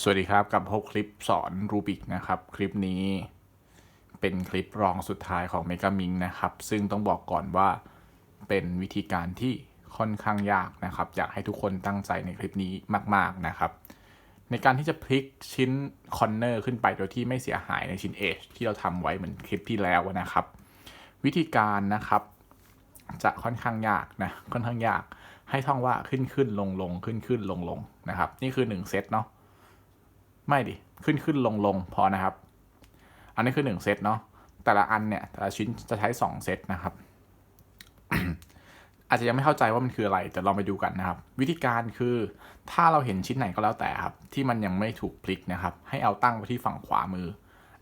สวัสดีครับกับพบคลิปสอนรูบิกนะครับ คลิปนี้เป็นคลิปรองสุดท้ายของ m e g a m i n นะครับ ซึ่งต้องบอกก่อนว่าเป็นวิธีการที่ค่อนข้างยากนะครับ อยากให้ทุกคนตั้งใจในคลิปนี้มาก ๆนะครับ ในการที่จะพลิกชิ้นคอนเนอร์ขึ้นไปโดยที่ไม่เสียหายในชิ้นเอชที่เราทำไว้เหมือนคลิปที่แล้วนะครับ วิธีการนะครับ จะค่อนข้างยากนะค่อนข้างยาก ให้ท่องว่าขึ้นขึ้นลงลงขึ้นขึ้นลงลงนะครับ นี่คือ 1 เซตเนาะ ไม่ดิ ขึ้นขึ้นลงลงพอนะครับ อันนี้คือหนึ่งเซตเนาะ แต่ละอันเนี่ย แต่ละชิ้นจะใช้สองเซตนะครับ อาจจะยังไม่เข้าใจว่ามันคืออะไร แต่ลองไปดูกันนะครับ วิธีการคือ ถ้าเราเห็นชิ้นไหนก็แล้วแต่ครับ ที่มันยังไม่ถูกพลิกนะครับ ให้เอาตั้งไว้ที่ฝั่งขวามือ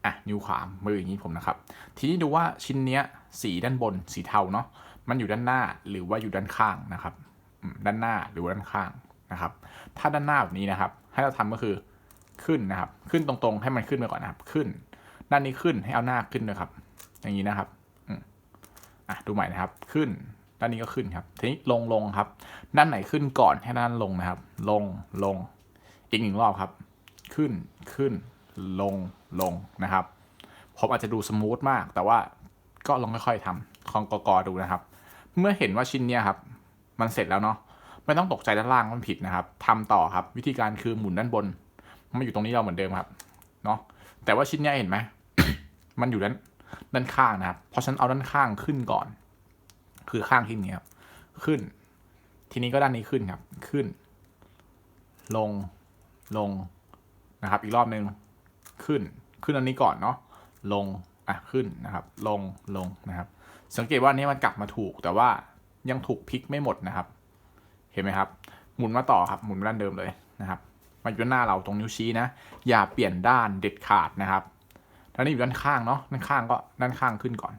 อะ นิ้วขวามืออย่างนี้ผมนะครับ ทีนี้ดูว่าชิ้นเนี้ย สีด้านบน สีเทาเนาะ มันอยู่ด้านหน้าหรือว่าอยู่ด้านข้างนะครับ ด้านหน้าหรือด้านข้างนะครับ ถ้าด้านหน้าแบบนี้นะครับ ให้เราทำก็คือ ขึ้นนะครับ ขึ้นตรงๆ ให้มันขึ้นไปก่อนนะครับ ขึ้น ด้านนี้ขึ้นให้เอาหน้าขึ้นด้วยครับ อย่างนี้นะครับอะดูใหม่นะครับ ขึ้น ด้านนี้ก็ขึ้นครับ ทีนี้ลงลงครับ ด้านไหนขึ้นก่อนให้ด้านลงนะครับ ลงลง อีกหนึ่งรอบครับ ขึ้นขึ้น ลงลงนะครับ ผมอาจจะดูสมูทมาก แต่ว่าก็ลองค่อยๆทำคองกกอดูนะครับ เมื่อเห็นว่าชิ้นเนี้ยครับ มันเสร็จแล้วเนาะ ไม่ต้องตกใจด้านล่างมันผิดนะครับทำต่อครับ วิธีการคือหมุนด้านบน มันอยู่ตรงนี้เราเหมือนเดิมครับเนาะแต่ว่าชิ้นเนี้ยเห็นไหมมันอยู่ด้านด้านข้างนะครับ เพราะฉันเอาด้านข้างขึ้นก่อน คือข้างที่นี้ครับ ขึ้น ทีนี้ก็ด้านนี้ขึ้นครับ ขึ้น ลง ลง นะครับ อีกรอบหนึ่งขึ้น ขึ้นอันนี้ก่อนเนาะ ลง อะ ขึ้นนะครับ ลง ลงนะครับ สังเกตว่าอันนี้มันกลับมาถูก แต่ว่ายังถูกพลิกไม่หมดนะครับ เห็นไหมครับ หมุนมาต่อครับ หมุนมาด้านเดิมเลยนะครับ มาอยู่ด้านหน้าเราตรงนิ้วชี้นะ อย่าเปลี่ยนด้านเด็ดขาดนะครับด้านนี้อยู่ด้านข้างเนาะด้านข้างก็ด้านข้างขึ้นก่อน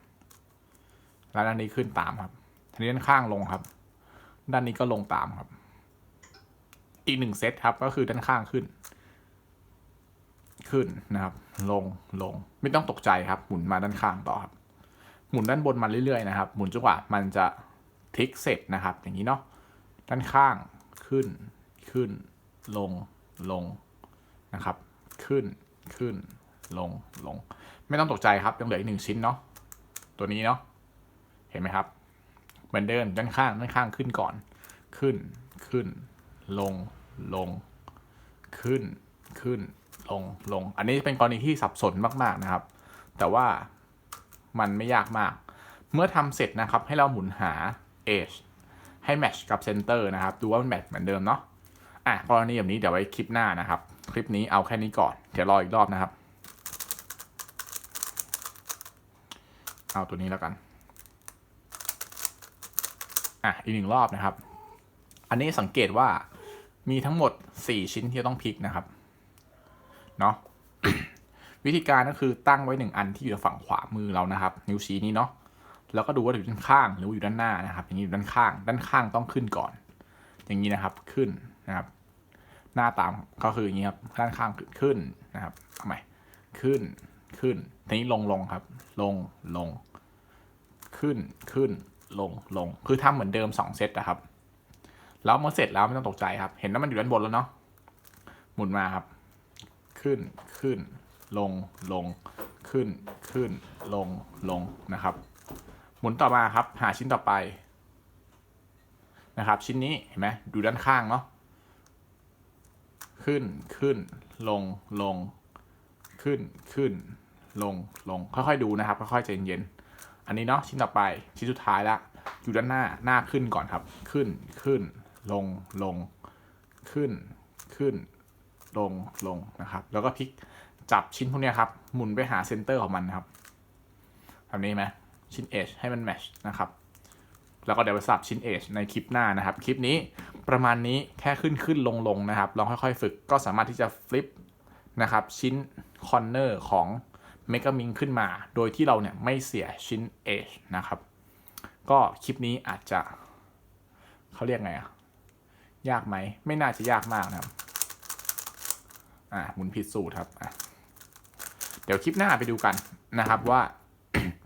แล้วด้านนี้ขึ้นตามครับทีนี้ด้านข้างลงครับ ด้านนี้ก็ลงตามครับ อีกหนึ่งเซตครับ ก็คือด้านข้างขึ้น ขึ้นนะครับ ลงลง ไม่ต้องตกใจครับ หมุนมาด้านข้างต่อครับ หมุนด้านบนมาเรื่อยๆนะครับ หมุนจนกว่ามันจะพลิกเสร็จนะครับ อย่างนี้เนาะด้านข้างขึ้นขึ้นลง ลงนะครับ ขึ้นขึ้นลงลง ไม่ต้องตกใจครับยังเหลืออีกหนึ่งชิ้นเนาะตัวนี้เนาะเห็นไหมครับ เหมือนเดิมด้านข้างด้านข้างขึ้นก่อน ขึ้นขึ้น ลงลง ขึ้นขึ้นลงลง อันนี้เป็นกรณีที่สับสนมากๆนะครับ แต่ว่ามันไม่ยากมาก เมื่อทำเสร็จนะครับให้เราหมุนหา edge ให้แมทช์กับเซนเตอร์นะครับ ดูว่ามันแมทช์เหมือนเดิมเนาะ อะกรณีแบบนี้เดี๋ยวไว้คลิปหน้านะครับ คลิปนี้เอาแค่นี้ก่อน เดี๋ยวรออีกรอบนะครับ เอาตัวนี้แล้วกัน อะอีกหนึ่งรอบนะครับ อันนี้สังเกตว่ามีทั้งหมด 4 ชิ้นที่ต้องพลิกนะครับ เนาะวิธีการก็คือตั้งไว้หนึ่งอันที่อยู่ฝั่งขวามือเรานะครับ นิ้วชี้นี้เนาะแล้วก็ดูว่าอยู่ด้านข้างหรือว่าอยู่ด้านหน้านะครับ อย่างนี้อยู่ด้านข้าง ด้านข้างต้องขึ้นก่อน อย่างนี้นะครับขึ้นนะครับ หน้าตามก็คืออย่างนี้ครับด้านข้างขึ้นนะครับเอาใหม่ขึ้นขึ้นทีนี้ลงลงครับ ลงลง ขึ้นขึ้นลงลง คือทำเหมือนเดิมสองเซตนะครับ แล้วเมื่อเสร็จแล้วไม่ต้องตกใจครับ เห็นว่ามันอยู่ด้านบนแล้วเนาะหมุนมาครับ ขึ้นขึ้น ลงลง ขึ้นขึ้น ลงลงนะครับ หมุนต่อมาครับ หาชิ้นต่อไปนะครับ ชิ้นนี้เห็นไหมดูด้านข้างเนาะ ขึ้นขึ้น ลงลง ขึ้นขึ้น ลงลง ค่อยๆดูนะครับ ค่อยๆใจเย็นๆอันนี้เนาะชิ้นต่อไปชิ้นสุดท้ายละอยู่ด้านหน้าหน้าขึ้นก่อนครับ ขึ้นขึ้น ลงลง ขึ้นขึ้น ลงลงนะครับ แล้วก็พลิกจับชิ้นพวกนี้ครับ หมุนไปหาเซนเตอร์ของมันนะครับแบบนี้ไหมชิ้น edge ให้มัน match นะครับแล้วก็เดี๋ยวไปสับชิ้น edge ในคลิปหน้านะครับ คลิปนี้ ประมาณนี้แค่ขึ้นขึ้นลงลงนะครับ ลองค่อยๆฝึกก็สามารถที่จะ flip นะครับชิ้น corner ของ m e g a m i n ขึ้นมา โดยที่เราเนี่ยไม่เสียชิ้น edge นะครับ ก็คลิปนี้อาจจะเขาเรียกไงอะยากไหม ไม่น่าจะยากมากนะครับ อ่าหมุนผิดสูตรครับอะเดี๋ยวคลิปหน้าไปดูกันนะครับว่า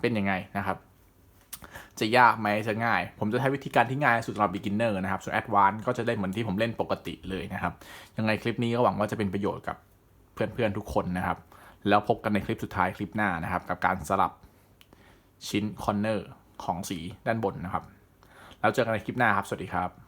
เป็นยังไงนะครับ จะยากไหมจะง่าย ผมจะใช้วิธีการที่ง่ายสุดสำหรับ beginner นะครับ ส่วน advanced ก็จะได้เหมือนที่ผมเล่นปกติเลยนะครับ ยังไงคลิปนี้ก็หวังว่าจะเป็นประโยชน์กับเพื่อนๆทุกคนนะครับ แล้วพบกันในคลิปสุดท้ายคลิปหน้านะครับ กับการสลับชิ้นคอนเนอร์ของสีด้านบนนะครับ แล้วเจอกันในคลิปหน้าครับ สวัสดีครับ